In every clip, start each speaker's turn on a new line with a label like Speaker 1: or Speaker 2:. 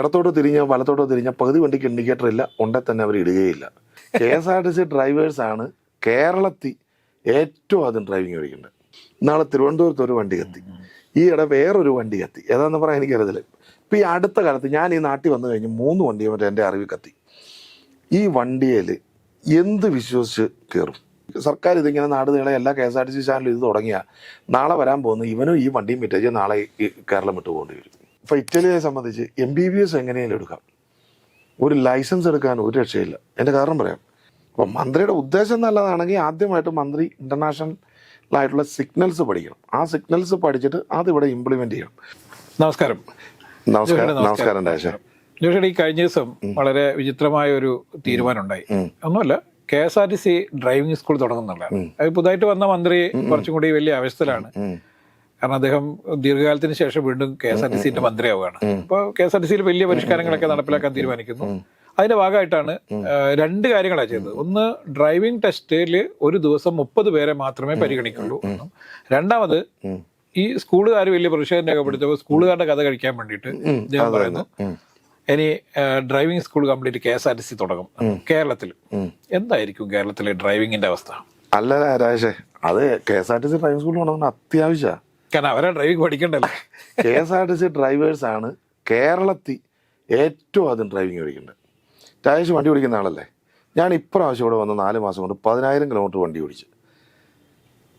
Speaker 1: ഇടത്തോട്ട് തിരിഞ്ഞോ വലത്തോട്ടോ തിരിഞ്ഞോ പകുതി വണ്ടിക്ക് ഇൻഡിക്കേറ്റർ ഇല്ല ഉണ്ടെ തന്നെ അവർ ഇടുകയില്ല. K S R T C ഡ്രൈവേഴ്സാണ് കേരളത്തിൽ ഏറ്റവും ആദ്യം ഡ്രൈവിംഗ് പഠിക്കേണ്ടത് നാളെ തിരുവനന്തപുരത്ത് ഒരു വണ്ടി കത്തി. ഈ ഇട വേറൊരു വണ്ടി കത്തി. ഏതാന്ന് പറയാൻ എനിക്കറിയത്തില്ല. ഇപ്പം ഈ അടുത്ത കാലത്ത് ഞാൻ ഈ നാട്ടിൽ വന്നു കഴിഞ്ഞ് മൂന്ന് വണ്ടി മറ്റേ എന്റെ അറിവിൽ കത്തി. ഈ വണ്ടിയിൽ എന്ത് വിശ്വസിച്ച് കയറും? സർക്കാർ ഇതിങ്ങനെ നാട് നീളെ എല്ലാ K S R T C ചാനലും ഇത് തുടങ്ങിയാൽ നാളെ വരാൻ പോകുന്ന ഇവനും ഈ വണ്ടിയും വിറ്റേച്ച് നാളെ കേരളം വിട്ടു പോകേണ്ടി വരും. ഇപ്പം ഇറ്റലിയെ സംബന്ധിച്ച് എം ബി ബി എസ് എങ്ങനെയും എടുക്കാം. ഒരു ലൈസൻസ് എടുക്കാൻ ഒരു രക്ഷയില്ല. എന്റെ കാരണം പറയാം. അപ്പം മന്ത്രിയുടെ ഉദ്ദേശം നല്ലതാണെങ്കിൽ ആദ്യമായിട്ട് മന്ത്രി ഇന്റർനാഷണൽ ആയിട്ടുള്ള സിഗ്നൽസ് പഠിക്കണം. ആ സിഗ്നൽസ് പഠിച്ചിട്ട് അത് ഇവിടെ ഇംപ്ലിമെന്റ് ചെയ്യണം.
Speaker 2: നമസ്കാരം.
Speaker 1: നമസ്കാരം.
Speaker 2: നമസ്കാരം.
Speaker 1: ഡാഷ
Speaker 2: ഈ കഴിഞ്ഞ ദിവസം വളരെ വിചിത്രമായ ഒരു തീരുമാനം ഉണ്ടായി ഒന്നുമല്ല K S R T C driving school തുടങ്ങുന്നുള്ള അത് പുതുതായിട്ട് വന്ന മന്ത്രി കുറച്ചും കൂടി വലിയ ആവശ്യത്തിലാണ് കാരണം അദ്ദേഹം ദീർഘകാലത്തിന് ശേഷം വീണ്ടും കെ എസ് ആർ ടി സിന്റെ മന്ത്രിയാവുകയാണ്. അപ്പോൾ കെ എസ് ആർ ടി സിയിൽ വലിയ പരിഷ്കാരങ്ങളൊക്കെ നടപ്പിലാക്കാൻ തീരുമാനിക്കുന്നു. അതിന്റെ ഭാഗമായിട്ടാണ് രണ്ട് കാര്യങ്ങളാണ് ചെയ്തത് ഒന്ന് ഡ്രൈവിംഗ് ടെസ്റ്റിൽ ഒരു ദിവസം മുപ്പത് പേരെ മാത്രമേ പരിഗണിക്കുള്ളൂ രണ്ടാമത് ഈ സ്കൂളുകാർ വലിയ പ്രതിഷേധം രേഖപ്പെടുത്തിയപ്പോൾ സ്കൂളുകാരുടെ കഥ കഴിക്കാൻ വേണ്ടിയിട്ട് അദ്ദേഹം പറയുന്നു ഇനി driving school complete K S R T C തുടങ്ങും. കേരളത്തിൽ എന്തായിരിക്കും കേരളത്തിലെ ഡ്രൈവിംഗിന്റെ അവസ്ഥ?
Speaker 1: അല്ല രാജേഷേ അത് K S R T C driving സ്കൂളിൽ തുടങ്ങുന്ന അത്യാവശ്യമാണ്
Speaker 2: കാരണം അവരെ driving പഠിക്കണ്ടല്ലോ
Speaker 1: K S R T C ഡ്രൈവേഴ്സാണ് കേരളത്തിൽ ഏറ്റവും ആദ്യം ഡ്രൈവിംഗ് പഠിക്കേണ്ടത് രാജേഷ് വണ്ടി ഓടിക്കുന്ന ആളല്ലേ? ഞാൻ ഇപ്രാവശ്യം ഇവിടെ വന്ന നാല് മാസം കൊണ്ട് പതിനായിരം കിലോമീറ്റർ വണ്ടി ഓടിച്ചു.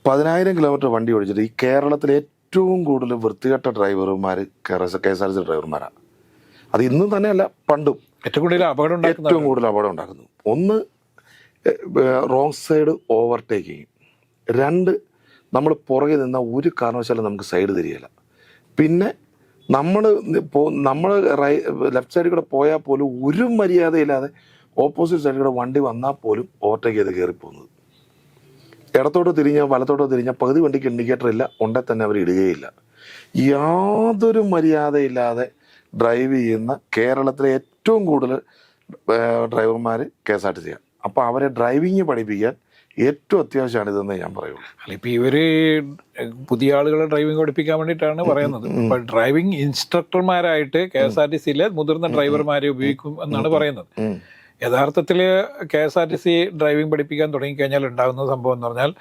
Speaker 1: പതിനായിരം കിലോമീറ്റർ വണ്ടി ഓടിച്ചിട്ട് ഈ കേരളത്തിലെ ഏറ്റവും കൂടുതൽ വൃത്തികെട്ട ഡ്രൈവർമാർ K S R T C ഡ്രൈവർമാരാണ് അത് ഇന്നും തന്നെയല്ല പണ്ടും.
Speaker 2: ഏറ്റവും കൂടുതൽ അപകടം
Speaker 1: ഏറ്റവും കൂടുതൽ അപകടം ഉണ്ടാക്കുന്നു. ഒന്ന് റോങ് സൈഡ് ഓവർടേക്കിങ് രണ്ട് നമ്മൾ പുറകെ നിന്ന ഒരു കാരണവശാലും നമുക്ക് സൈഡ് തിരിയല പിന്നെ നമ്മൾ നമ്മൾ റൈ ലെഫ്റ്റ് സൈഡിൽ കൂടെ പോയാൽ പോലും ഒരു മര്യാദയില്ലാതെ ഓപ്പോസിറ്റ് സൈഡിൽ കൂടെ വണ്ടി വന്നാൽ പോലും ഓവർടേക്ക് ചെയ്ത് കയറിപ്പോകുന്നത്. ഇടത്തോട്ട് തിരിഞ്ഞോ വലത്തോട്ടോ തിരിഞ്ഞോ പകുതി വണ്ടിക്ക് ഇൻഡിക്കേറ്റർ ഇല്ല ഉണ്ടെ തന്നെ അവർ ഇടുകയില്ല. യാതൊരു മര്യാദയില്ലാതെ ഡ്രൈവ് ചെയ്യുന്ന കേരളത്തിലെ ഏറ്റവും കൂടുതൽ ഡ്രൈവർമാർ കെ എസ് ആർ ടി സിയാണ്. അപ്പോൾ അവരെ ഡ്രൈവിങ് പഠിപ്പിക്കാൻ ഏറ്റവും അത്യാവശ്യമാണ് ഇതെന്ന് ഞാൻ പറയുള്ളൂ.
Speaker 2: അല്ല ഇപ്പൊ ഇവർ പുതിയ ആളുകളെ ഡ്രൈവിംഗ് പഠിപ്പിക്കാൻ വേണ്ടിയിട്ടാണ് പറയുന്നത്. ഇപ്പൊ ഡ്രൈവിംഗ് ഇൻസ്ട്രക്ടർമാരായിട്ട് കെ എസ് ആർ ടി സിയിലെ മുതിർന്ന ഡ്രൈവർമാരെ ഉപയോഗിക്കും എന്നാണ് പറയുന്നത്. യഥാർത്ഥത്തിൽ K S R T C driving പഠിപ്പിക്കാൻ തുടങ്ങിക്കഴിഞ്ഞാൽ ഉണ്ടാകുന്ന സംഭവം എന്ന് പറഞ്ഞാൽ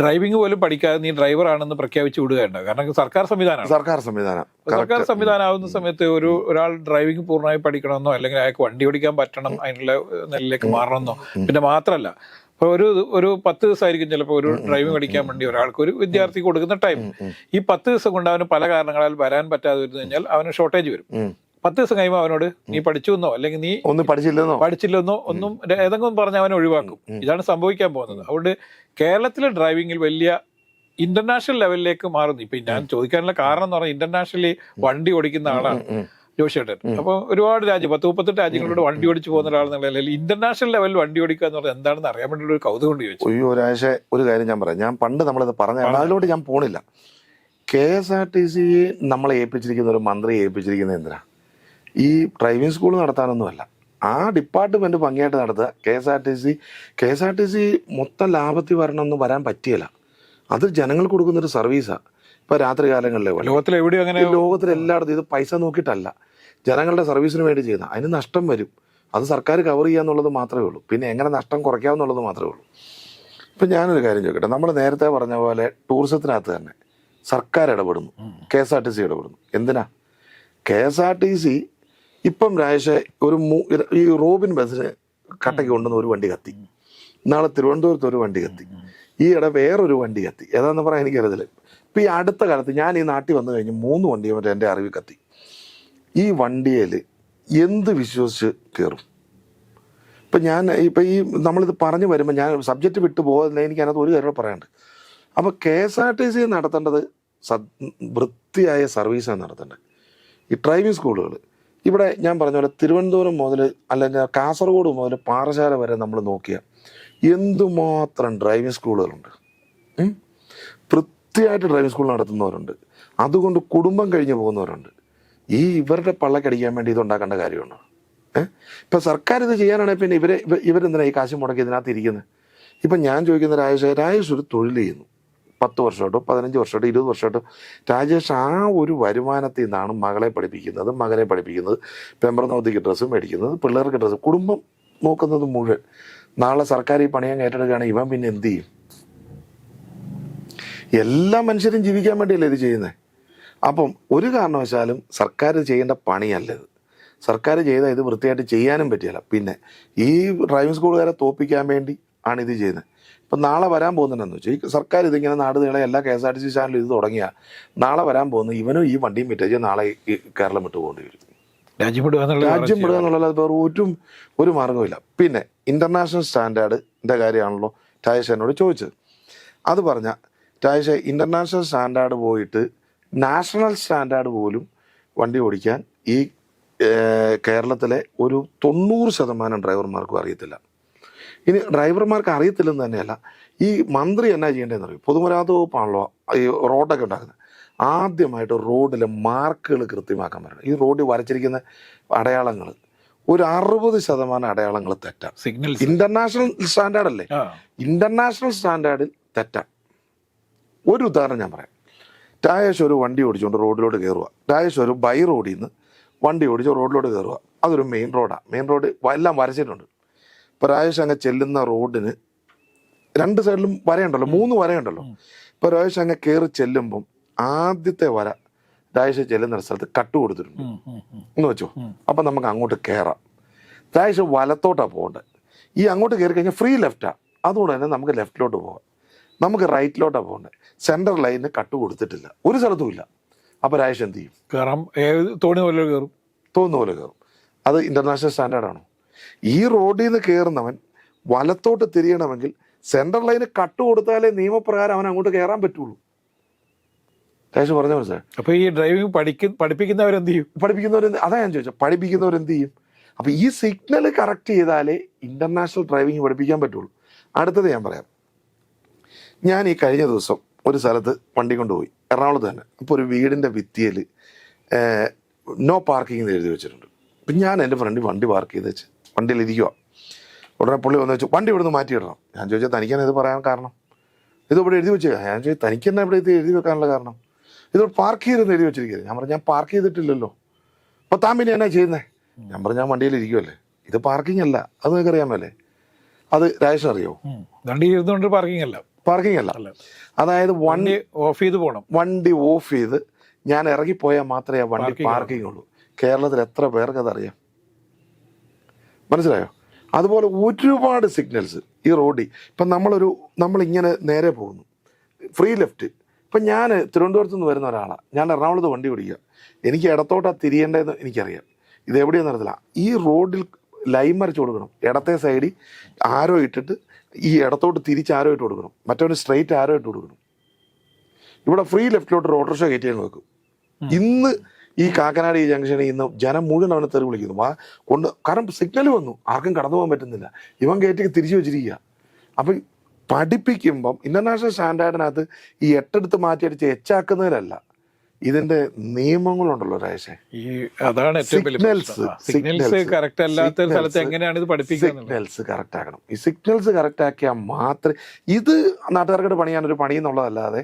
Speaker 2: ഡ്രൈവിംഗ് പോലും പഠിക്കാതെ നീ ഡ്രൈവർ ആണെന്ന് പ്രഖ്യാപിച്ച് വിടുകയുണ്ടാവും കാരണം സർക്കാർ സംവിധാനം
Speaker 1: സർക്കാർ സംവിധാനം.
Speaker 2: സർക്കാർ സംവിധാനം ആവുന്ന സമയത്ത് ഒരു ഒരാൾ ഡ്രൈവിംഗ് പൂർണമായി പഠിക്കണമെന്നോ അല്ലെങ്കിൽ അയാൾക്ക് വണ്ടി ഓടിക്കാൻ പറ്റണം അതിനുള്ള നിലയിലേക്ക് മാറണമെന്നോ പിന്നെ മാത്രമല്ല ഇപ്പോൾ ഒരു ഒരു പത്ത് ദിവസമായിരിക്കും ചിലപ്പോൾ ഒരു ഡ്രൈവിംഗ് പഠിക്കാൻ വേണ്ടി ഒരാൾക്ക് ഒരു വിദ്യാർത്ഥി കൊടുക്കുന്ന ടൈം ഈ പത്ത് ദിവസം കൊണ്ട് അവന് പല കാരണങ്ങളാൽ വരാൻ പറ്റാതെ വരുന്നു കഴിഞ്ഞാൽ അവന് ഷോർട്ടേജ് വരും. പത്ത് ദിവസം കഴിയുമ്പോൾ അവനോട് നീ പഠിച്ചു എന്നോ അല്ലെങ്കിൽ നീ
Speaker 1: ഒന്നും പഠിച്ചില്ലെന്നോ?
Speaker 2: പഠിച്ചില്ലെന്നോ? ഒന്നും ഏതെങ്കിലും പറഞ്ഞ് അവനെ ഒഴിവാക്കും. ഇതാണ് സംഭവിക്കാൻ പോകുന്നത്. അതുകൊണ്ട് കേരളത്തിലെ ഡ്രൈവിംഗിൽ വലിയ ഇന്റർനാഷണൽ ലെവലിലേക്ക് മാറുന്നു. ഇപ്പൊ ഞാൻ ചോദിക്കാനുള്ള കാരണം എന്ന് പറഞ്ഞാൽ ഇന്റർനാഷണലി വണ്ടി ഓടിക്കുന്ന ആളാണ്
Speaker 1: ഉം.
Speaker 2: ജോഷിയേട്ടൻ. അപ്പൊ ഒരുപാട് രാജ്യം പത്ത് മുപ്പത്തെട്ട് രാജ്യങ്ങളോട് വണ്ടി ഓടിച്ചു പോകുന്ന ഒരാളെന്നുള്ള നിലയിൽ ഇന്റർനാഷണൽ ലെവലിൽ വണ്ടി ഓടിക്കുക എന്ന് പറഞ്ഞാൽ എന്താണെന്ന് അറിയാൻ വേണ്ടി ഒരു കൗതുകം കൊണ്ട് ചോദിച്ചു.
Speaker 1: അയ്യോ ഒരാഴ്ച ഒരു കാര്യം ഞാൻ പറയാം. ഞാൻ പണ്ട് നമ്മളിത് പറഞ്ഞ. അതിലോട്ട് ഞാൻ പോണില്ല. K S R T C നമ്മളെ ഏൽപ്പിച്ചിരിക്കുന്ന ഒരു മന്ത്രിയെ ഏൽപ്പിച്ചിരിക്കുന്ന എന്തിനാ? ഈ ഡ്രൈവിംഗ് സ്കൂൾ നടത്താനൊന്നുമല്ല. ആ ഡിപ്പാർട്ട്മെന്റ് ഭംഗിയായിട്ട് നടത്തുക. K S R T C K S R T C മൊത്തം ലാഭത്തിൽ വരണമെന്ന് വരാൻ പറ്റിയല്ല. അത് ജനങ്ങൾക്ക് കൊടുക്കുന്നൊരു സർവീസാണ് ഇപ്പോൾ രാത്രി കാലങ്ങളിലെ
Speaker 2: ലോകത്തിലെവിടെ അങ്ങനെ
Speaker 1: ലോകത്തിലെല്ലായിടത്തും ലോകത്തിൽ എല്ലായിടത്തും ഇത് പൈസ നോക്കിയിട്ടല്ല. ജനങ്ങളുടെ സർവീസിന് വേണ്ടി ചെയ്യുന്ന അതിന് നഷ്ടം വരും. അത് സർക്കാർ കവർ ചെയ്യുക എന്നുള്ളത് മാത്രമേ ഉള്ളൂ. പിന്നെ എങ്ങനെ നഷ്ടം കുറയ്ക്കാമെന്നുള്ളത് മാത്രമേ ഉള്ളൂ. ഇപ്പം ഞാനൊരു കാര്യം ചോദിക്കട്ടെ. നമ്മൾ നേരത്തെ പറഞ്ഞ പോലെ ടൂറിസത്തിനകത്ത് തന്നെ സർക്കാർ ഇടപെടുന്നു. K S R T C ഇടപെടുന്നു. എന്തിനാ? K S R T C ഇപ്പം രാജേഷെ ഒരു ഈ റോബിൻ ബസ്സിന് കട്ടയ്ക്ക് കൊണ്ടുവന്ന ഒരു വണ്ടി കത്തി. നാളെ തിരുവനന്തപുരത്ത് ഒരു വണ്ടി കത്തി. ഈ ഇട വേറൊരു വണ്ടി കത്തി. ഏതാന്ന് പറയാൻ എനിക്കറിയത്തില്ല. ഇപ്പം ഈ അടുത്ത കാലത്ത് ഞാൻ ഈ നാട്ടിൽ വന്നു കഴിഞ്ഞ് മൂന്ന് വണ്ടി മറ്റേ എന്റെ അറിവ് കത്തി. ഈ വണ്ടിയിൽ എന്ത് വിശ്വസിച്ച് കയറും? ഇപ്പം ഞാൻ ഇപ്പം ഈ നമ്മളിത് പറഞ്ഞു വരുമ്പോൾ ഞാൻ സബ്ജക്റ്റ് വിട്ടു പോകുന്നില്ല എനിക്ക് അതിനകത്ത് ഒരു കാര്യം പറയാനുണ്ട്. അപ്പോൾ K S R T C നടത്തേണ്ടത് സ വൃത്തിയായ സർവീസാണ് നടത്തേണ്ടത്. ഈ ഡ്രൈവിംഗ് സ്കൂളുകൾ ഇവിടെ ഞാൻ പറഞ്ഞ പോലെ തിരുവനന്തപുരം മുതൽ അല്ലെങ്കിൽ കാസർഗോഡ് മുതൽ പാറശാല വരെ നമ്മൾ നോക്കിയാൽ എന്തുമാത്രം ഡ്രൈവിംഗ് സ്കൂളുകളുണ്ട്? വൃത്തിയായിട്ട് ഡ്രൈവിംഗ് സ്കൂൾ നടത്തുന്നവരുണ്ട്. അതുകൊണ്ട് കുടുംബം കഴിഞ്ഞ് പോകുന്നവരുണ്ട്. ഈ ഇവരുടെ പള്ളക്കടിക്കാൻ വേണ്ടി ഇത് ഉണ്ടാക്കേണ്ട കാര്യമുണ്ടോ ഏഹ് ഇപ്പം സർക്കാർ ഇത് ചെയ്യാനാണെങ്കിൽ പിന്നെ ഇവരെ ഇവരെന്തിനാണ് ഈ കാശ് മുടക്കി ഇതിനകത്ത് ഇരിക്കുന്നത് ഇപ്പം ഞാൻ ചോദിക്കുന്ന രാജേഷ് രാജേഷ് ഒരു തൊഴിൽ ചെയ്യുന്നു. പത്ത് വർഷമായിട്ടോ പതിനഞ്ച് വർഷമായിട്ടോ ഇരുപത് വർഷമായിട്ടോ രാജേഷ് ആ ഒരു വരുമാനത്തിൽ നിന്നാണ് മകളെ പഠിപ്പിക്കുന്നത്. മകനെ പഠിപ്പിക്കുന്നത്. പെമ്പറനവധിക്ക് ഡ്രസ്സ് മേടിക്കുന്നത്. പിള്ളേർക്ക് ഡ്രസ്സ് കുടുംബം നോക്കുന്നത് മുഴുവൻ. നാളെ സർക്കാർ ഈ പണിയാൻ ഏറ്റെടുക്കുകയാണെങ്കിൽ ഇവൻ പിന്നെ എന്ത് ചെയ്യും? എല്ലാ മനുഷ്യരും ജീവിക്കാൻ വേണ്ടിയല്ലേ ഇത് ചെയ്യുന്നത് അപ്പം ഒരു കാരണവശാലും സർക്കാർ ചെയ്യേണ്ട പണിയല്ലത് സർക്കാർ ചെയ്താൽ ഇത് വൃത്തിയായിട്ട് ചെയ്യാനും പറ്റിയല്ല. പിന്നെ ഈ ഡ്രൈവിംഗ് സ്കൂളുകാരെ തോപ്പിക്കാൻ വേണ്ടി ആണ് ഇത് ചെയ്യുന്നത്. ഇപ്പം നാളെ വരാൻ പോകുന്നുണ്ടെന്ന് വെച്ചാൽ ഈ സർക്കാർ ഇതിങ്ങനെ നാട് നീളെ എല്ലാ K S R T C ചാനലും ഇത് തുടങ്ങിയാൽ നാളെ വരാൻ പോകുന്ന ഇവനും ഈ വണ്ടിയും വിറ്റേച്ച് നാളെ ഈ കേരളം വിട്ടു പോകേണ്ടി വരും.
Speaker 2: രാജ്യം വിടുക
Speaker 1: രാജ്യം വിടുക എന്നുള്ളത് വേറെ ഒരു ഒരു മാർഗമില്ല പിന്നെ ഇന്റർനാഷണൽ സ്റ്റാൻഡേർഡിന്റെ കാര്യമാണല്ലോ ടായഷ എന്നോട് ചോദിച്ചത്. അത് പറഞ്ഞ ടായഷ ഇന്റർനാഷണൽ സ്റ്റാൻഡേർഡ് പോയിട്ട് നാഷണൽ സ്റ്റാൻഡേർഡ് പോലും വണ്ടി ഓടിക്കാൻ ഈ കേരളത്തിലെ ഒരു തൊണ്ണൂറ് ശതമാനം ഡ്രൈവർമാർക്കും അറിയത്തില്ല. ഇനി ഡ്രൈവർമാർക്ക് അറിയത്തില്ലെന്ന് തന്നെയല്ല ഈ മന്ത്രി എന്നാ ചെയ്യേണ്ടതെന്ന് അറിയും പൊതുമരാമത്ത് വകുപ്പാണല്ലോ ഈ റോഡൊക്കെ ഉണ്ടാക്കുന്നത്. ആദ്യമായിട്ട് റോഡിലെ മാർക്കുകൾ കൃത്യമാക്കാൻ പറ്റണം ഈ റോഡിൽ വരച്ചിരിക്കുന്ന അടയാളങ്ങൾ ഒരു അറുപത് ശതമാനം അടയാളങ്ങൾ തെറ്റാണ്
Speaker 2: സിഗ്നൽ
Speaker 1: ഇന്റർനാഷണൽ സ്റ്റാൻഡേർഡ് അല്ലേ? ഇന്റർനാഷണൽ സ്റ്റാൻഡേർഡിൽ തെറ്റാണ് ഒരു ഉദാഹരണം ഞാൻ പറയാം. ടായേഷ് ഒരു വണ്ടി ഓടിച്ചുകൊണ്ട് റോഡിലോട്ട് കയറുക ടായേഷ് ഒരു ബൈ റോഡിൽ നിന്ന് വണ്ടി ഓടിച്ച് റോഡിലോട്ട് കയറുക അതൊരു മെയിൻ റോഡാണ് മെയിൻ റോഡ് എല്ലാം വരച്ചിട്ടുണ്ട്. രാജേഷ് അങ്ങ് ചെല്ലുന്ന റോഡിന് രണ്ട് സൈഡിലും വരയുണ്ടല്ലോ മൂന്ന് വരയുണ്ടല്ലോ. ഇപ്പൊ രാജേഷ് അങ്ങ് കയറി ചെല്ലുമ്പം ആദ്യത്തെ വര രാജേഷ് ചെല്ലുന്ന സ്ഥലത്ത് കട്ട് കൊടുത്തിട്ടുണ്ട്. എന്ന് വെച്ചോ? അപ്പൊ നമുക്ക് അങ്ങോട്ട് കയറാം രാജേഷ് വലത്തോട്ടാണ് പോകേണ്ടത് ഈ അങ്ങോട്ട് കയറി കഴിഞ്ഞാൽ ഫ്രീ ലെഫ്റ്റാ അതുകൊണ്ട് തന്നെ നമുക്ക് ലെഫ്റ്റിലോട്ട് പോകാം. നമുക്ക് റൈറ്റിലോട്ട് പോകേണ്ടത് സെന്റർ ലൈനിന് കട്ട് കൊടുത്തിട്ടില്ല. ഒരു സ്ഥലത്തും ഇല്ല. അപ്പൊ രാജേഷ് എന്ത് ചെയ്യും?
Speaker 2: കയറാം തോണി പോലെ കയറും
Speaker 1: തോന്നുന്ന പോലെ കയറും അത് ഇന്റർനാഷണൽ സ്റ്റാൻഡേർഡാണോ ഈ റോഡിൽ നിന്ന് കയറുന്നവൻ വലത്തോട്ട് തിരിയണമെങ്കിൽ സെൻട്രൽ ലൈന് കട്ട് കൊടുത്താലേ നിയമപ്രകാരം അവൻ അങ്ങോട്ട് കയറാൻ പറ്റുള്ളൂ. രാജേഷ് പറഞ്ഞ മനസ്സിലായി
Speaker 2: അപ്പൊ ഈ ഡ്രൈവിംഗ് പഠിപ്പിക്കുന്നവർ പഠിപ്പിക്കുന്നവരെന്ത് ചെയ്യും?
Speaker 1: പഠിപ്പിക്കുന്നവർ അതാ ഞാൻ ചോദിച്ചത് പഠിപ്പിക്കുന്നവർ എന്ത് ചെയ്യും? അപ്പൊ ഈ സിഗ്നൽ കറക്റ്റ് ചെയ്താലേ ഇന്റർനാഷണൽ ഡ്രൈവിംഗ് പഠിപ്പിക്കാൻ പറ്റുള്ളൂ. അടുത്തത് ഞാൻ പറയാം. ഞാൻ ഈ കഴിഞ്ഞ ദിവസം ഒരു സ്ഥലത്ത് വണ്ടി കൊണ്ടുപോയി. എറണാകുളത്ത് തന്നെ. അപ്പോൾ ഒരു വീടിന്റെ ഭിത്തിയിൽ നോ പാർക്കിംഗ് എന്ന് എഴുതി വെച്ചിട്ടുണ്ട്. അപ്പം ഞാൻ എന്റെ ഫ്രണ്ടിൽ വണ്ടി പാർക്ക് ചെയ്ത് വെച്ച് വണ്ടിയിൽ ഇരിക്കുക ഉടനെ പുള്ളി വന്ന് വെച്ചു വണ്ടി ഇവിടുന്ന് മാറ്റിയിടണം. ഞാൻ ചോദിച്ചാൽ തനിക്കാണ് ഇത് പറയാൻ കാരണം? ഇത് ഇവിടെ എഴുതി വെച്ചേക്കാം. ഞാൻ ചോദിച്ചു തനിക്ക് തന്നെ ഇവിടെ ഇത് എഴുതി വെക്കാനുള്ള കാരണം? ഇത് പാർക്ക് ചെയ്തെന്ന് എഴുതി വെച്ചിരിക്കുന്നത് ഞാൻ പറഞ്ഞു ഞാൻ പാർക്ക് ചെയ്തിട്ടില്ലല്ലോ. അപ്പോൾ താൻ പിന്നെ എന്നാ ചെയ്യുന്നത് ഞാൻ പറഞ്ഞു ഞാൻ വണ്ടിയിൽ ഇരിക്കുമല്ലേ ഇത് പാർക്കിംഗ് അല്ല അത് നിങ്ങൾക്ക് അറിയാമല്ലേ? അത് രാജേഷ് അറിയോ?
Speaker 2: വണ്ടി ഇരുന്നുകൊണ്ട് പാർക്കിംഗ് അല്ല.
Speaker 1: പാർക്കിംഗ് അല്ല. അതായത് വണ്ടി
Speaker 2: ഓഫ് ചെയ്ത് പോകണം
Speaker 1: വണ്ടി ഓഫ് ചെയ്ത് ഞാൻ ഇറങ്ങിപ്പോയാൽ മാത്രമേ ആ വണ്ടി പാർക്കിംഗ് ഉള്ളൂ. കേരളത്തിൽ എത്ര പേർക്ക് അതറിയാം മനസ്സിലായോ? അതുപോലെ ഒരുപാട് സിഗ്നൽസ് ഈ റോഡിൽ ഇപ്പം നമ്മളൊരു നമ്മളിങ്ങനെ നേരെ പോകുന്നു. ഫ്രീ ലെഫ്റ്റ് ഇപ്പം ഞാൻ തിരുവനന്തപുരത്ത് നിന്ന് വരുന്ന ഒരാളാണ് ഞാൻ എറണാകുളത്ത് വണ്ടി ഓടിക്കുക. എനിക്ക് ഇടത്തോട്ടാണ് തിരിയേണ്ടതെന്ന് എനിക്കറിയാം. ഇത് എവിടെയാണെന്ന് അറിയത്തില്ല. ഈ റോഡിൽ ലൈൻ വരച്ച് കൊടുക്കണം. ഇടത്തെ സൈഡിൽ ആരോ ഇട്ടിട്ട് ഈ ഇടത്തോട്ട് തിരിച്ച് ആരോ ഇട്ട് കൊടുക്കണം. മറ്റവന് സ്ട്രെയിറ്റ് ആരോ ഇട്ട് കൊടുക്കണം. ഇവിടെ ഫ്രീ ലെഫ്റ്റിലോട്ട് ഒരു ഓട്ടോറിക്ഷ കയറ്റി നോക്കും വെക്കും. ഇന്ന് ഈ കാക്കനാട് ഈ ജംഗ്ഷനിൽ ഇന്ന് ജനം മുഴുവൻ അവനെ തെറി വിളിക്കുന്നു. ആ കൊണ്ട് കാരണം സിഗ്നൽ വന്നു. ആർക്കും കടന്നു പോകാൻ പറ്റുന്നില്ല. ഇവൻ കയറ്റി തിരിച്ചു വെച്ചിരിക്കുക. അപ്പം പഠിപ്പിക്കുമ്പം ഇന്റർനാഷണൽ സ്റ്റാൻഡേർഡിനകത്ത് ഈ എട്ടെടുത്ത് മാറ്റിയടിച്ച് എച്ചാക്കുന്നതിലല്ല ഇതിന്റെ നിയമങ്ങളുണ്ടല്ലോ രാജേഷേ.
Speaker 2: ഈ അതാണ് സിഗ്നൽസ്
Speaker 1: signals,
Speaker 2: കറക്റ്റ് അല്ലാത്ത സ്ഥലത്ത് എങ്ങനെയാണ് ഇത്
Speaker 1: സിഗ്നൽസ് കറക്റ്റ് ആക്കണം ഈ സിഗ്നൽസ് കറക്റ്റ് ആക്കിയാൽ മാത്രമേ ഇത് നാട്ടുകാർക്കിട്ട് പണിയാൻ ഒരു പണി എന്നുള്ളതല്ലാതെ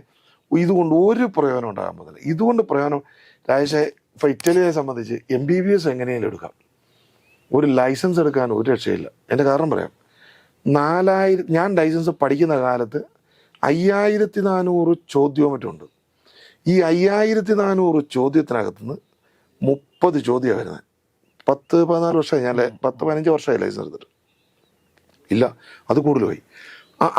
Speaker 1: ഇതുകൊണ്ട് ഒരു പ്രയോജനം ഉണ്ടാകാൻ പോകുന്നില്ല. ഇതുകൊണ്ട് പ്രയോജനം രാജേഷെ ഇപ്പൊ ഇറ്റലിയെ സംബന്ധിച്ച് എം ബി ബി എസ് എങ്ങനെയും എടുക്കാം. ഒരു ലൈസൻസ് എടുക്കാൻ ഒരു രക്ഷയില്ല. എന്റെ കാരണം പറയാം. നാലായിരം ഞാൻ ലൈസൻസ് പഠിക്കുന്ന കാലത്ത് അയ്യായിരത്തി നാനൂറ് ചോദ്യവും മറ്റുണ്ട് ഈ അയ്യായിരത്തി നാനൂറ് ചോദ്യത്തിനകത്തുനിന്ന് മുപ്പത് ചോദ്യമാണ് വരുന്നത് പത്ത് പതിനാല് വർഷമായി. ഞാൻ പത്ത് പതിനഞ്ച് വർഷമായി ലൈസൻസ് എടുത്തിട്ട്. ഇല്ല അത് കൂടുതൽ പോയി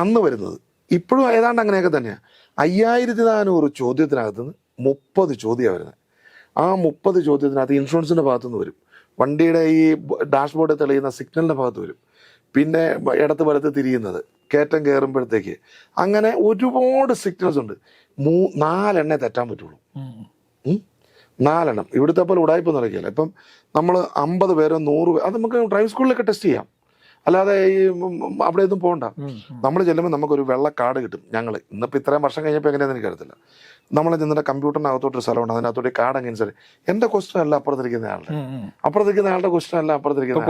Speaker 1: അന്ന് വരുന്നത് ഇപ്പോഴും ഏതാണ്ട് അങ്ങനെയൊക്കെ തന്നെയാണ് അയ്യായിരത്തി നാനൂറ് ചോദ്യത്തിനകത്തുനിന്ന് മുപ്പത് ചോദ്യമാണ് വരുന്നത് ആ മുപ്പത് ചോദ്യത്തിനകത്ത് ഇൻഷുറൻസിന്റെ ഭാഗത്തുനിന്ന് വരും. വണ്ടിയുടെ ഈ ഡാഷ്ബോർഡിൽ തെളിയുന്ന സിഗ്നലിന്റെ ഭാഗത്ത് വരും. പിന്നെ ഇടത്ത് വലത്ത് തിരിയുന്നത് കയറ്റം കയറുമ്പോഴത്തേക്ക്. അങ്ങനെ ഒരുപാട് സിഗ്നൽസ് ഉണ്ട്. മൂ നാലെണ്ണേ തെറ്റാൻ പറ്റുള്ളൂ? നാലെണ്ണം. ഇവിടുത്തെ പോലെ ഉടായ്പ നടക്കില്ല. ഇപ്പം നമ്മൾ അമ്പത് പേരോ നൂറ് പേരോ അത് നമുക്ക് ഡ്രൈവിംഗ് സ്കൂളിലൊക്കെ ടെസ്റ്റ് ചെയ്യാം. അല്ലാതെ ഈ അവിടെ ഒന്നും പോകണ്ട നമ്മൾ ചെല്ലുമ്പോൾ നമുക്കൊരു വെള്ള കാർഡ് കിട്ടും ഞങ്ങൾ ഇന്നിപ്പോൾ ഇത്രയും വർഷം കഴിഞ്ഞപ്പോൾ എങ്ങനെയാണെന്ന് എനിക്കറിയത്തില്ല നമ്മൾ ചെന്നിട്ട് കമ്പ്യൂട്ടറിനകത്തോട്ടൊരു സ്ഥലമുണ്ട് അതിനകത്തോട്ട് കാർഡ് അങ്ങനെ അനുസരിച്ച് എന്റെ ക്വസ്റ്റൻ അല്ല അപ്പുറത്തിരിക്കുന്ന ആളുടെ. അപ്പുറത്തിരിക്കുന്ന ആളുടെ ക്വസ്റ്റൻ അല്ല അപ്പുറത്തിരിക്കുന്ന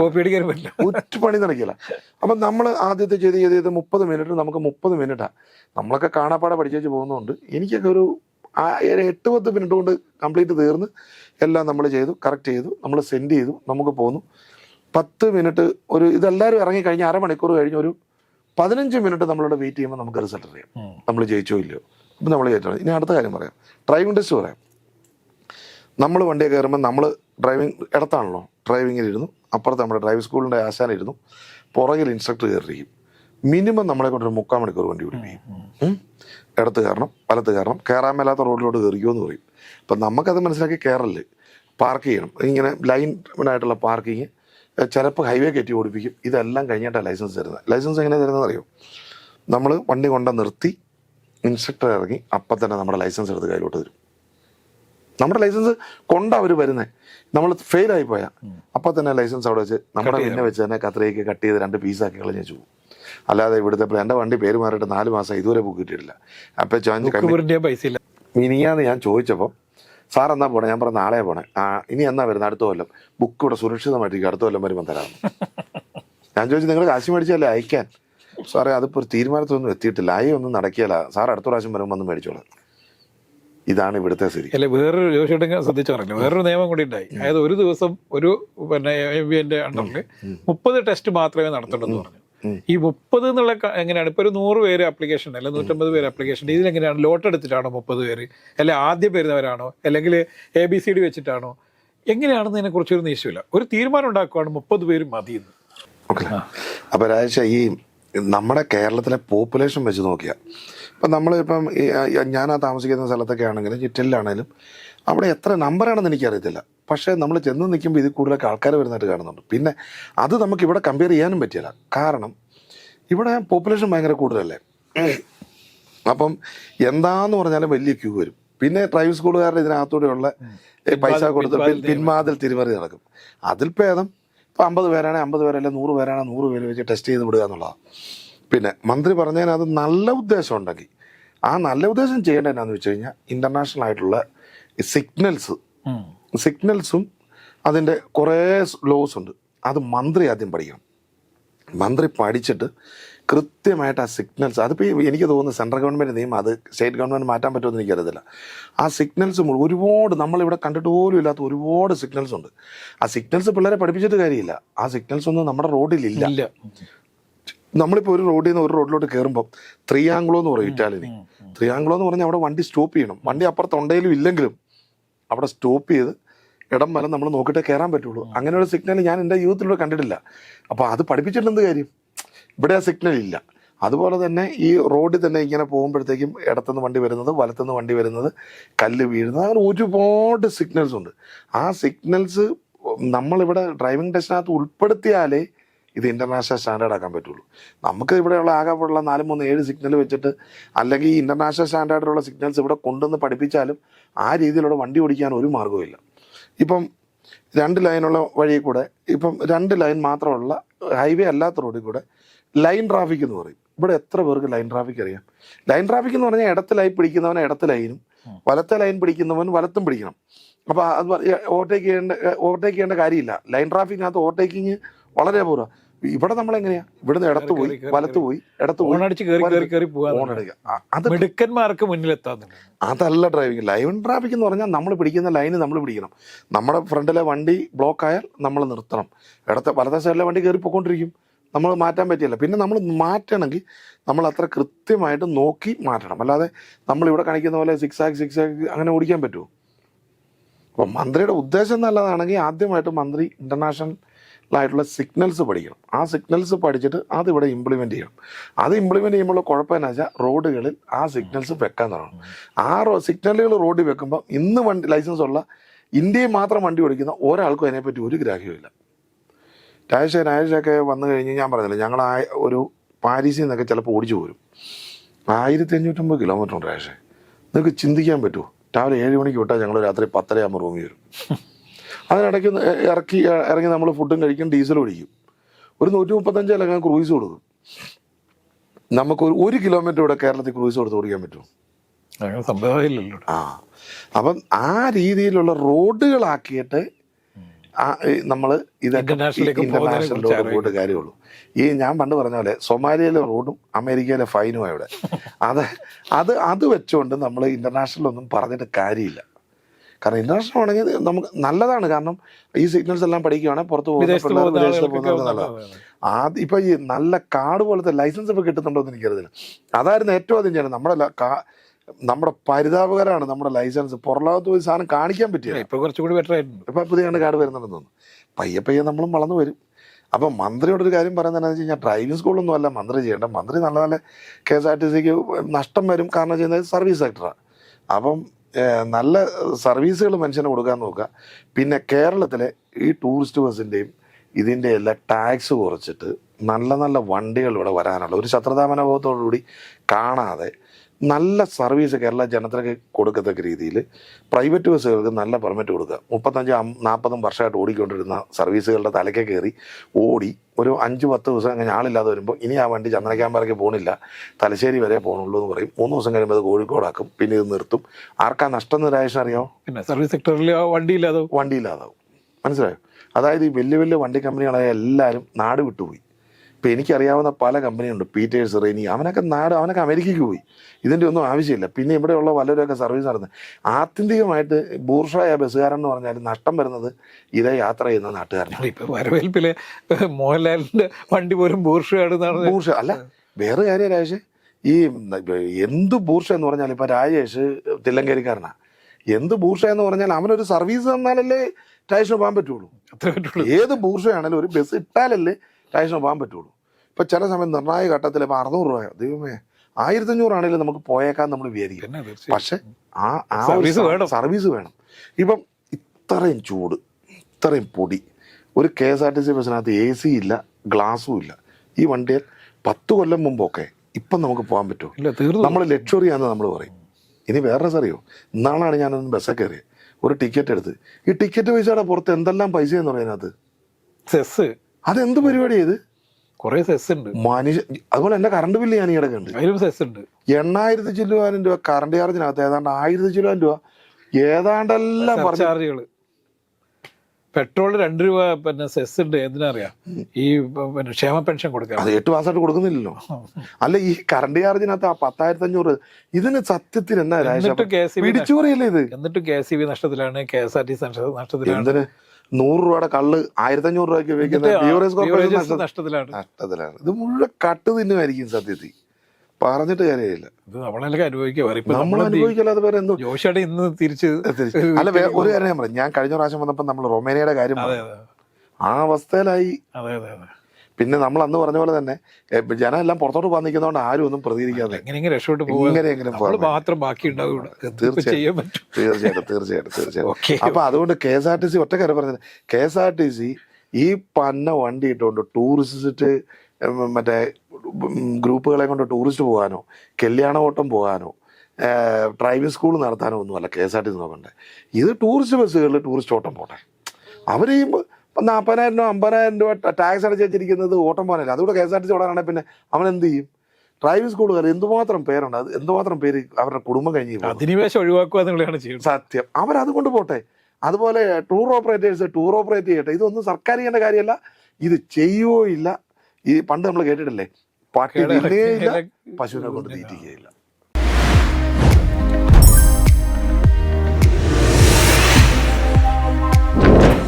Speaker 1: ഒറ്റ പണി നടക്കില്ല. അപ്പം നമ്മൾ ആദ്യത്തെ ചെയ്ത് ചെയ്ത് ചെയ്ത് മുപ്പത് മിനിറ്റ് നമുക്ക് മുപ്പത് മിനിറ്റാണ് നമ്മളൊക്കെ കാണാപ്പാടെ പഠിച്ചു പോകുന്നതുകൊണ്ട് എനിക്കൊക്കെ ഒരു എട്ട് പത്ത് മിനിറ്റ് കൊണ്ട് കംപ്ലീറ്റ് തീർന്ന് എല്ലാം നമ്മൾ ചെയ്തു കറക്റ്റ് ചെയ്തു നമ്മൾ സെൻഡ് ചെയ്തു നമുക്ക് പോന്നു. പത്ത് മിനിറ്റ് ഒരു ഇതെല്ലാവരും ഇറങ്ങിക്കഴിഞ്ഞ് അരമണിക്കൂർ കഴിഞ്ഞ് ഒരു പതിനഞ്ച് മിനിറ്റ് നമ്മളിവിടെ വെയിറ്റ് ചെയ്യുമ്പോൾ നമുക്ക് റിസൾട്ട് അറിയാം. നമ്മൾ ജയിച്ചോ ഇല്ലയോ? അപ്പം നമ്മൾ ജയിച്ചോ? ഇനി അടുത്ത കാര്യം പറയാം. ഡ്രൈവിംഗ് ടെസ്റ്റ് പറയാം. നമ്മൾ വണ്ടിയെ കയറുമ്പോൾ നമ്മൾ ഡ്രൈവിംഗ് ഇടത്താണല്ലോ. ഡ്രൈവിങ്ങിലിരുന്നു അപ്പുറത്ത് നമ്മുടെ ഡ്രൈവിംഗ് സ്കൂളിന്റെ ആശാനിരുന്നു. പുറകിൽ ഇൻസ്ട്രക്ടർ കയറിയിരിക്കും. മിനിമം നമ്മളെ കൊണ്ട് ഒരു മുക്കാൽ മണിക്കൂർ വണ്ടി ഓടിപ്പിക്കും. ഇടത്ത് കയറണം വലത്ത് കയറണം കയറാൻ മേലാത്ത റോഡിലോട്ട് കയറിയോ എന്ന് പറയും. അപ്പം നമുക്കത് മനസ്സിലാക്കി കയറൽ. പാർക്ക് ചെയ്യണം. ഇങ്ങനെ ലൈൻ ആയിട്ടുള്ള പാർക്കിങ് ചിലപ്പോൾ ഹൈവേ കയറ്റി ഓടിപ്പിക്കും. ഇതെല്ലാം കഴിഞ്ഞിട്ടാണ് ലൈസൻസ് തരുന്നത് ലൈസൻസ് എങ്ങനെ തരുന്നത് അറിയോ നമ്മൾ വണ്ടി കൊണ്ട നിർത്തി ഇൻസ്പെക്ടർ ഇറങ്ങി അപ്പം തന്നെ നമ്മുടെ ലൈസൻസ് എടുത്ത് കയ്യിലോട്ട് തരും. നമ്മുടെ ലൈസൻസ് കൊണ്ട അവർ വരുന്നത് നമ്മൾ ഫെയിൽ ആയി പോയാൽ അപ്പം തന്നെ ലൈസൻസ് അവിടെ വെച്ച് നമ്മുടെ പിന്നെ വെച്ച് തന്നെ കത്രയ്ക്ക് കട്ട് ചെയ്ത് രണ്ട് പീസാക്കി കളഞ്ഞു പോകും. അല്ലാതെ ഇവിടുത്തെ എന്റെ വണ്ടി പേര് മാറിയിട്ട് നാല് മാസം ഇതുവരെ ബുക്ക് കിട്ടിയിട്ടില്ല. അപ്പം
Speaker 2: ഇല്ല.
Speaker 1: മിനിയാന്ന് ഞാൻ ചോദിച്ചപ്പോൾ സാർ എന്നാ പോണേ? ഞാൻ പറഞ്ഞ നാളെ പോണേ. ആ ഇനി എന്നാ വരുന്നത് അടുത്ത കൊല്ലം. ബുക്ക് ഇവിടെ സുരക്ഷിതമായിട്ടിരിക്കും. അടുത്ത കൊല്ലം വരുമ്പോൾ തരാം. ഞാൻ ചോദിച്ചു നിങ്ങൾ കാശ് മേടിച്ചല്ലേ അയക്കാൻ. സാറേ അതിപ്പോൾ ഒരു തീരുമാനത്തൊന്നും എത്തിയിട്ടില്ല. ആയി ഒന്നും നടക്കിയല്ല സാർ അടുത്ത പ്രാവശ്യം വരുമ്പോൾ വന്ന് മേടിച്ചോളാം. ഇതാണ് ഇവിടുത്തെ സ്ഥിതി.
Speaker 2: അല്ലെ വേറൊരു ജോഷിയുടെ ശ്രദ്ധിച്ചു പറഞ്ഞു വേറൊരു നിയമം കൂടി ഉണ്ടായി. അതായത് ഒരു ദിവസം ഒരു പിന്നെ എം ബി എന്റെ അണ്ടറിൽ മുപ്പത് ടെസ്റ്റ് മാത്രമേ നടത്തുള്ളൂ പറഞ്ഞു
Speaker 1: ഉം.
Speaker 2: ഈ മുപ്പത് എന്നുള്ള എങ്ങനെയാണ്? ഇപ്പൊ ഒരു നൂറ് പേര് അപ്ലിക്കേഷൻ അല്ലെ? നൂറ്റമ്പത് പേര് ആപ്ലിക്കേഷൻ ഇതിലെങ്ങനെയാണ്? ലോട്ട് എടുത്തിട്ടാണോ മുപ്പത് പേര്? അല്ലെ ആദ്യം വരുന്നവരാണോ? അല്ലെങ്കിൽ എ ബി സി ഡി വെച്ചിട്ടാണോ? എങ്ങനെയാണെന്നതിനെ കുറിച്ച് ഒരു നിശ്ചയമില്ല ഒരു തീരുമാനം ഉണ്ടാക്കുവാണ് മുപ്പത് പേര് മതി
Speaker 1: ഓക്കെ. അപ്പൊ രാജ ഈ നമ്മുടെ കേരളത്തിലെ പോപ്പുലേഷൻ വെച്ച് നോക്കിയാൽ ഇപ്പം നമ്മളിപ്പം ഞാനാ ഞാൻ ആ താമസിക്കുന്ന സ്ഥലത്തൊക്കെ ആണെങ്കിലും ചിറ്റലിലാണെങ്കിലും അവിടെ എത്ര നമ്പറാണെന്ന് എനിക്കറിയത്തില്ല. പക്ഷേ നമ്മൾ ചെന്ന് നിൽക്കുമ്പോൾ ഇതിൽ കൂടുതലൊക്കെ ആൾക്കാർ വരുന്നതായിട്ട് കാണുന്നുണ്ട്. പിന്നെ അത് നമുക്ക് ഇവിടെ കമ്പയർ ചെയ്യാനും പറ്റില്ല. കാരണം ഇവിടെ പോപ്പുലേഷൻ ഭയങ്കര കൂടുതലല്ലേ? അപ്പം എന്താന്ന് പറഞ്ഞാലും വലിയ ക്യൂ വരും. പിന്നെ ഡ്രൈവിംഗ് സ്കൂളുകാരുടെ ഇതിനകത്തൂടെയുള്ള പൈസ കൊടുത്ത് പിന്മാതിൽ തിരിമറി നടക്കും. അതിൽ ഭേദം ഇപ്പം അമ്പത് പേരാണെങ്കിൽ അമ്പത് പേരല്ല നൂറ് പേരാണെങ്കിൽ നൂറ് പേര് വെച്ച് ടെസ്റ്റ് ചെയ്ത് വിടുക എന്നുള്ളതാണ് പിന്നെ മന്ത്രി പറഞ്ഞതിനകത്ത് നല്ല ഉദ്ദേശം ഉണ്ടെങ്കിൽ ആ നല്ല ഉദ്ദേശം ചെയ്യേണ്ടത് എന്നാന്ന് വെച്ച് കഴിഞ്ഞാൽ ഇന്റർനാഷണൽ ആയിട്ടുള്ള സിഗ്നൽസ് സിഗ്നൽസും അതിന്റെ കുറേ ലോസ് ഉണ്ട്. അത് മന്ത്രി ആദ്യം പഠിക്കണം. മന്ത്രി പഠിച്ചിട്ട് കൃത്യമായിട്ട് ആ സിഗ്നൽസ് അതിപ്പോൾ എനിക്ക് തോന്നുന്നു സെൻട്രൽ ഗവൺമെന്റ് നിയമം അത് സ്റ്റേറ്റ് ഗവൺമെന്റ് മാറ്റാൻ പറ്റുമെന്ന് എനിക്കറിയത്തില്ല. ആ സിഗ്നൽസ് ഒരുപാട് നമ്മളിവിടെ കണ്ടിട്ട് പോലും ഇല്ലാത്ത ഒരുപാട് സിഗ്നൽസ് ഉണ്ട്. ആ സിഗ്നൽസ് പിള്ളേരെ പഠിപ്പിച്ചിട്ട് കാര്യമില്ല. ആ സിഗ്നൽസ് ഒന്നും നമ്മുടെ റോഡിലില്ല
Speaker 2: ഇല്ല.
Speaker 1: നമ്മളിപ്പോൾ ഒരു റോഡിൽ നിന്ന് ഒരു റോഡിലോട്ട് കയറുമ്പോൾ ത്രിയാങ്കുളോ എന്ന് പറയും ഇറ്റാലിനി ത്രിയാങ്കുളോ എന്ന് പറഞ്ഞാൽ അവിടെ വണ്ടി സ്റ്റോപ്പ് ചെയ്യണം. വണ്ടി അപ്പുറത്ത് ഉണ്ടെങ്കിലും ഇല്ലെങ്കിലും അവിടെ സ്റ്റോപ്പ് ചെയ്ത് ഇടം വരെ നമ്മൾ നോക്കിയിട്ടേ കയറാൻ പറ്റുള്ളൂ. അങ്ങനെ ഒരു സിഗ്നൽ ഞാൻ എന്റെ യൂത്തിലൂടെ കണ്ടിട്ടില്ല. അപ്പോൾ അത് പഠിപ്പിച്ചിട്ട് എന്ത് കാര്യം? ഇവിടെ ആ സിഗ്നൽ ഇല്ല. അതുപോലെ തന്നെ ഈ റോഡിൽ തന്നെ ഇങ്ങനെ പോകുമ്പോഴത്തേക്കും ഇടത്തുനിന്ന് വണ്ടി വരുന്നത് വലത്തുനിന്ന് വണ്ടി വരുന്നത് കല്ല് വീഴുന്നത് അങ്ങനെ ഒരുപാട് സിഗ്നൽസ് ഉണ്ട്. ആ സിഗ്നൽസ് നമ്മളിവിടെ ഡ്രൈവിംഗ് ടെസ്റ്റിനകത്ത് ഉൾപ്പെടുത്തിയാലേ ഇത് ഇന്റർനാഷണൽ സ്റ്റാൻഡേർഡ് ആക്കാൻ പറ്റുള്ളൂ. നമുക്ക് ഇവിടെയുള്ള ആകെയുള്ള നാല് മൂന്ന് ഏഴ് സിഗ്നൽ വെച്ചിട്ട് അല്ലെങ്കിൽ ഈ ഇന്റർനാഷണൽ സ്റ്റാൻഡേർഡിലുള്ള സിഗ്നൽസ് ഇവിടെ കൊണ്ടുവന്ന് പഠിപ്പിച്ചാലും ആ രീതിയിലുള്ള വണ്ടി ഓടിക്കാൻ ഒരു മാർഗവുമില്ല. ഇപ്പം രണ്ട് ലൈനുള്ള വഴിയിൽ കൂടെ ഇപ്പം രണ്ട് ലൈൻ മാത്രമുള്ള ഹൈവേ അല്ലാത്ത റോഡിൽ കൂടെ ലൈൻ ട്രാഫിക് എന്ന് പറയും. ഇവിടെ എത്ര പേർക്ക് ലൈൻ ട്രാഫിക് അറിയാം? ലൈൻ ട്രാഫിക് എന്ന് പറഞ്ഞാൽ ഇടത്ത് ലൈൻ പിടിക്കുന്നവൻ ഇടത്ത് ലൈനും വലത്തെ ലൈൻ പിടിക്കുന്നവൻ വലത്തും പിടിക്കണം. അപ്പോൾ അത് ഓവർടേക്ക് ചെയ്യേണ്ട ഓവർടേക്ക് ചെയ്യേണ്ട കാര്യമില്ല. ലൈൻ ട്രാഫിക്കിനകത്ത് ഓവർടേക്കിങ് വളരെ പൂർവം ഇവിടെ നമ്മൾ എങ്ങനെയാ? ഇവിടുന്ന് ഇടത്ത് പോയി വലത്ത് പോയി ഇടത്ത് പോയി അത്
Speaker 2: മിടുക്കന്മാർക്ക്
Speaker 1: അതല്ല ഡ്രൈവിംഗ് ലൈൻ ട്രാഫിക് എന്ന് പറഞ്ഞാൽ നമ്മൾ പിടിക്കുന്ന ലൈന് നമ്മൾ പിടിക്കണം. നമ്മുടെ ഫ്രണ്ടിലെ വണ്ടി ബ്ലോക്ക് ആയാൽ നമ്മൾ നിർത്തണം. ഇടത്തെ വലത്തെ സൈഡിലെ വണ്ടി കയറി പോയിക്കൊണ്ടിരിക്കും. നമ്മൾ മാറ്റാൻ പറ്റില്ല. പിന്നെ നമ്മൾ മാറ്റണമെങ്കിൽ നമ്മൾ അത്ര കൃത്യമായിട്ട് നോക്കി മാറ്റണം. അല്ലാതെ നമ്മൾ ഇവിടെ കാണിക്കുന്ന പോലെ സിക്സ് ആക്ക് സിക്സ് ആക്ക് അങ്ങനെ ഓടിക്കാൻ പറ്റുമോ? അപ്പം മന്ത്രിയുടെ ഉദ്ദേശം നല്ലതാണെങ്കിൽ ആദ്യമായിട്ട് മന്ത്രി ഇന്റർനാഷണൽ ആയിട്ടുള്ള സിഗ്നൽസ് പഠിക്കണം. ആ സിഗ്നൽസ് പഠിച്ചിട്ട് അത് ഇവിടെ ഇംപ്ലിമെന്റ് ചെയ്യണം. അത് ഇംപ്ലിമെന്റ് ചെയ്യുമ്പോൾ കുഴപ്പം എന്നാ വെച്ചാൽ റോഡുകളിൽ ആ സിഗ്നൽസ് വെക്കാൻ തുടങ്ങണം. ആ റോ സിഗ്നലുകൾ റോഡിൽ വെക്കുമ്പോൾ ഇന്ന് വണ്ടി ലൈസൻസ് ഉള്ള ഇന്ത്യയിൽ മാത്രം വണ്ടി ഓടിക്കുന്ന ഒരാൾക്കും അതിനെപ്പറ്റി ഒരു ഗ്രാഹ്യമില്ല രാജേഷ് രാജേഷൊക്കെ വന്നു കഴിഞ്ഞ് ഞാൻ പറഞ്ഞില്ല ഞങ്ങൾ ആ ഒരു പാരീസിൽ നിന്നൊക്കെ ചിലപ്പോൾ ഓടിച്ചു പോരും. ആയിരത്തി അഞ്ഞൂറ്റമ്പത് കിലോമീറ്റർ ഉണ്ട് രാജേഷ്. നിങ്ങൾക്ക് ചിന്തിക്കാൻ പറ്റുമോ? രാവിലെ ഏഴ് മണിക്ക് വിട്ടാൽ ഞങ്ങൾ രാത്രി പത്തരയാകുമ്പോൾ റൂമിൽ വരും. അതിനിടയ്ക്ക് ഇറക്കി ഇറങ്ങി നമ്മൾ ഫുഡും കഴിക്കും ഡീസൽ ഒഴിക്കും ഒരു നൂറ്റി മുപ്പത്തഞ്ച് അല്ലെങ്കിൽ ക്രൂയിസ് കൊടുക്കും. നമുക്ക് ഒരു ഒരു കിലോമീറ്റർ ഇവിടെ കേരളത്തിൽ ക്രൂയിസ് കൊടുത്ത് ഓടിക്കാൻ പറ്റും
Speaker 2: സംഭവമില്ലല്ലോ.
Speaker 1: ആ. അപ്പം ആ രീതിയിലുള്ള റോഡുകളാക്കിയിട്ട് നമ്മൾ ഇത് റോഡ് പോയിട്ട് കാര്യമുള്ളൂ. ഈ ഞാൻ പണ്ട് പറഞ്ഞ പോലെ സൊമാലിയയിലെ റോഡും അമേരിക്കയിലെ ഫൈനും ഇവിടെ. അത് അത് അത് വെച്ചുകൊണ്ട് നമ്മൾ ഇന്റർനാഷണൽ ഒന്നും പറഞ്ഞിട്ട് കാര്യമില്ല. കാരണം ഇന്റർനാഷണൽ ആണെങ്കിൽ നമുക്ക് നല്ലതാണ്. കാരണം ഈ സിഗ്നൽസ് എല്ലാം പഠിക്കുകയാണെങ്കിൽ പുറത്ത് പോകുന്ന. ആദ്യം ഇപ്പൊ ഈ നല്ല കാർഡ് പോലത്തെ ലൈസൻസ് ഇപ്പൊ കിട്ടുന്നുണ്ടോ എന്ന് എനിക്കറിയില്ല. അതായിരുന്നു ഏറ്റവും ആദ്യം ചെയ്യണം നമ്മുടെ നമ്മുടെ പരിതാപകരമാണ് നമ്മുടെ ലൈസൻസ് പുറലോകത്ത് പോയി സാധനം കാണിക്കാൻ പറ്റില്ല.
Speaker 2: ഇപ്പൊ കുറച്ചുകൂടി ബെറ്റർ ആയിട്ടുണ്ട്.
Speaker 1: ഇപ്പൊ പുതിയ കാർഡ് വരുന്നുണ്ടെന്ന് തോന്നുന്നു. പയ്യെ പയ്യെ നമ്മളും വളർന്നു വരും. അപ്പം മന്ത്രിയോട് ഒരു കാര്യം പറയുന്നത് എന്താണെന്ന് വെച്ച് കഴിഞ്ഞാൽ ഡ്രൈവിംഗ് സ്കൂളൊന്നും അല്ല മന്ത്രി ചെയ്യേണ്ട മന്ത്രി നല്ല നല്ല കെ എസ് ആർ ടി സിക്ക് നഷ്ടം വരും. കാരണം ചെയ്യുന്നത് സർവീസ് സെക്ടറാണ് അപ്പം നല്ല സർവീസുകൾ മനുഷ്യന് കൊടുക്കാൻ നോക്കുക. പിന്നെ കേരളത്തിലെ ഈ ടൂറിസ്റ്റ് ബസ്സിന്റെയും ഇതിന്റെ എല്ലാം ടാക്സ് കുറച്ചിട്ട് നല്ല നല്ല വണ്ടികൾ ഇവിടെ വരാനുള്ള ഒരു ശത്രുതാമനോഭാവത്തോടുകൂടി കാണാതെ നല്ല സർവീസ് കേരള ജനത്തിനൊക്കെ കൊടുക്കത്തക്ക രീതിയിൽ പ്രൈവറ്റ് ബസ്സുകൾക്ക് നല്ല പെർമിറ്റ് കൊടുക്കുക. മുപ്പത്തഞ്ച് നാൽപ്പതും വർഷമായിട്ട് ഓടിക്കൊണ്ടിരുന്ന സർവീസുകളുടെ തലയ്ക്ക് കയറി ഓടി ഒരു അഞ്ച് പത്ത് ദിവസം അങ്ങനെ ആളില്ലാതെ വരുമ്പോൾ ഇനി ആ വണ്ടി ചന്ദനക്കാമ്പറയ്ക്ക് പോകണില്ല തലശ്ശേരി വരെ പോകണുള്ളൂ എന്ന് പറയും. മൂന്ന് ദിവസം കഴിയുമ്പോൾ അത് കോഴിക്കോടാക്കും. പിന്നെ ഇത് നിർത്തും. ആർക്കാ നഷ്ടം എന്ന് രാജേഷൻ അറിയാമോ
Speaker 2: പിന്നെ സർവീസ് സെക്ടറിൽ വണ്ടിയില്ലാതെ
Speaker 1: വണ്ടിയില്ലാതാവും മനസ്സിലായോ? അതായത് ഈ വലിയ വലിയ വണ്ടി കമ്പനികളായ എല്ലാവരും നാട് വിട്ടുപോയി. ഇപ്പം എനിക്കറിയാവുന്ന പല കമ്പനിയുണ്ട് പീറ്റേഴ്സ് റെയിനി അവനൊക്കെ നാട് അവനൊക്കെ അമേരിക്കയ്ക്ക് പോയി. ഇതിന്റെ ഒന്നും ആവശ്യമില്ല. പിന്നെ ഇവിടെയുള്ള പലരൊക്കെ സർവീസ് നടന്നത് ആത്യന്തികമായിട്ട് ബൂർഷായ ബസ്സുകാരൻ എന്ന് പറഞ്ഞാൽ നഷ്ടം വരുന്നത് ഇതേ യാത്ര ചെയ്യുന്ന നാട്ടുകാരനാണ്.
Speaker 2: ഇപ്പോൾ വരവേൽപ്പിലെ മോഹൻലാലിന്റെ വണ്ടി പോലും ബൂർഷയാണ്
Speaker 1: ബൂർഷ. അല്ല വേറെ കാര്യം രാജേഷ്. ഈ എന്ത് ബൂർഷ എന്ന് പറഞ്ഞാൽ ഇപ്പം രാജേഷ് തില്ലങ്കേരിക്കാരനാണ് എന്ത് ബൂർഷ എന്ന് പറഞ്ഞാൽ അവനൊരു സർവീസ് തന്നാലല്ലേ രാജേഷിന് പോകാൻ പറ്റുള്ളൂ.
Speaker 2: അത്രേ പറ്റുള്ളൂ.
Speaker 1: ഏത് ബൂർഷയാണെങ്കിലും ഒരു ബസ് ഇട്ടാലല്ലേ രാജേഷിന് പോകാൻ പറ്റുള്ളൂ. ഇപ്പൊ ചില സമയം നിർണായക ഘട്ടത്തിൽ ഇപ്പം അറുന്നൂറ് രൂപ ദൈവമേ ആയിരത്തഞ്ഞൂറാണെങ്കിലും നമുക്ക് പോയേക്കാൻ നമ്മൾ വിചാരിക്കും. പക്ഷെ ആ ആ
Speaker 2: സർവീസ് വേണം.
Speaker 1: സർവീസ് വേണം. ഇപ്പം ഇത്രയും ചൂട് ഇത്രയും പൊടി ഒരു K S R T C ബസ്സിനകത്ത് A C ഇല്ല ഗ്ലാസും ഇല്ല. ഈ വണ്ടിയിൽ പത്ത് കൊല്ലം മുമ്പൊക്കെ ഇപ്പം നമുക്ക് പോകാൻ പറ്റുമോ?
Speaker 2: ഇല്ല തീർന്നു
Speaker 1: നമ്മൾ ലക്ഷറി ആണെന്ന് നമ്മൾ പറയും. ഇനി വേറെ അറിയോ? ഇന്നാളാണ് ഞാനൊന്ന് ബസ്സിൽ കയറിയത് ഒരു ടിക്കറ്റ് എടുത്ത്. ഈ ടിക്കറ്റ് പൈസയുടെ പുറത്ത് എന്തെല്ലാം പൈസ എന്ന് പറയുന്നത്?
Speaker 2: സെസ്
Speaker 1: അതെന്ത് പരിപാടി ഇത്?
Speaker 2: കുറെ സെസ് ഉണ്ട്.
Speaker 1: മനുഷ്യ അതുപോലെ എന്റെ കറണ്ട് ബില്ല് ഞാൻ ഈയിടെ കണ്ട്.
Speaker 2: അതിലും സെസ് ഉണ്ട്.
Speaker 1: എണ്ണായിരത്തി ചില്ലുവാനും രൂപ കറണ്ട് ചാർജിനകത്ത് ഏതാണ്ട് ആയിരത്തി ചില്ലുവാനും രൂപ. ഏതാണ്ടെല്ലാം
Speaker 2: ചാർജുകൾ പെട്രോൾ രണ്ട് രൂപ പിന്നെ സെസ് ഉണ്ട്. എന്തിനാ അറിയാ? ഈ പിന്നെ ക്ഷേമ പെൻഷൻ കൊടുക്കുക
Speaker 1: അത് എട്ട് മാസമായിട്ട് കൊടുക്കുന്നില്ലല്ലോ. അല്ല ഈ കറണ്ട് ചാർജിനകത്ത് ആ പത്തായിരത്തി അഞ്ഞൂറ് ഇതിന് സത്യത്തിൽ എന്നാ രാജേഷ്
Speaker 2: എന്നിട്ട് കെ എസ്
Speaker 1: ഇത്?
Speaker 2: എന്നിട്ട് K C B നഷ്ടത്തിലാണ് K S R T C നഷ്ടത്തിലാണ്
Speaker 1: നൂറ് രൂപയുടെ കള്ള് ആയിരത്തി അഞ്ഞൂറ് രൂപയ്ക്ക് ഉപയോഗിക്കുന്ന ബിവറേജ് കോർപ്പറേഷൻ
Speaker 2: നഷ്ടത്തിലാണ്.
Speaker 1: നഷ്ടത്തിലാണ്. ഇത് മുഴുവൻ കട്ട് തിന്നുമായിരിക്കും സത്യത്തിൽ. പറഞ്ഞിട്ട് കാര്യമില്ല. നമ്മൾ അനുഭവിക്കല്ലാതെ വേറെ എന്തോ
Speaker 2: ജോഷിയുടെ ഇന്ന് തിരിച്ച്
Speaker 1: അല്ല ഒരു കാര്യം ഞാൻ പറഞ്ഞു ഞാൻ കഴിഞ്ഞ പ്രാവശ്യം വന്നപ്പോൾ നമ്മൾ റൊമേനിയയുടെ കാര്യം ആ അവസ്ഥയിലായി.
Speaker 2: അതെ അതെ അതെ.
Speaker 1: പിന്നെ നമ്മൾ അന്ന് പറഞ്ഞ പോലെ തന്നെ ജനം എല്ലാം പുറത്തോട്ട് പോകാൻ നിൽക്കുന്നതുകൊണ്ട് ആരും ഒന്നും പ്രതികരിക്കാതെ
Speaker 2: മാത്രം ബാക്കി
Speaker 1: തീർച്ചയായും. തീർച്ചയായിട്ടും. തീർച്ചയായിട്ടും അപ്പൊ അതുകൊണ്ട് K S R T C ഒറ്റ കാര്യം പറഞ്ഞത്. K S R T C ഈ പന്ന വണ്ടി ഇട്ടുകൊണ്ട് ടൂറിസ്റ്റ് മറ്റേ ഗ്രൂപ്പുകളെ കൊണ്ട് ടൂറിസ്റ്റ് പോകാനോ കല്യാണ ഓട്ടം പോകാനോ ഡ്രൈവിംഗ് സ്കൂൾ നടത്താനോ ഒന്നുമല്ല K S R T C നോക്കണ്ടേ. ഇത് ടൂറിസ്റ്റ് ബസ്സുകളിൽ ടൂറിസ്റ്റ് ഓട്ടം പോട്ടെ. അവർ ഈ നാൽപ്പതിനായിരം രൂപ അമ്പതിനായിരം രൂപ ടാക്സ് അടച്ച് വെച്ചിരിക്കുന്നത് ഓട്ടം പോകാനല്ല അതുകൂടെ K S R T C ഓടാനാണെങ്കിൽ പിന്നെ അവൻ എന്ത് ചെയ്യും? ഡ്രൈവിംഗ് സ്കൂളുകാർ എന്തുമാത്രം പേരുണ്ട്? അത് എന്തുമാത്രം പേര് അവരുടെ കുടുംബം കഴിഞ്ഞു
Speaker 2: അധിനിവേശം ഒഴിവാക്കുക എന്നുള്ളതാണ് ചെയ്യുന്നത്.
Speaker 1: സത്യം. അവരതുകൊണ്ട് പോട്ടെ. അതുപോലെ ടൂർ ഓപ്പറേറ്റേഴ്സ് ടൂർ ഓപ്പറേറ്റ് ചെയ്യട്ടെ. ഇതൊന്നും സർക്കാർ ചെയ്യേണ്ട കാര്യമല്ല. ഇത് ചെയ്യുകയോ ഇല്ല. ഈ പണ്ട് നമ്മൾ കേട്ടിട്ടില്ലേ? പട്ടി തിന്നുകയില്ല പശുവിനെ കൊണ്ട് തീറ്റിക്കുകയില്ല.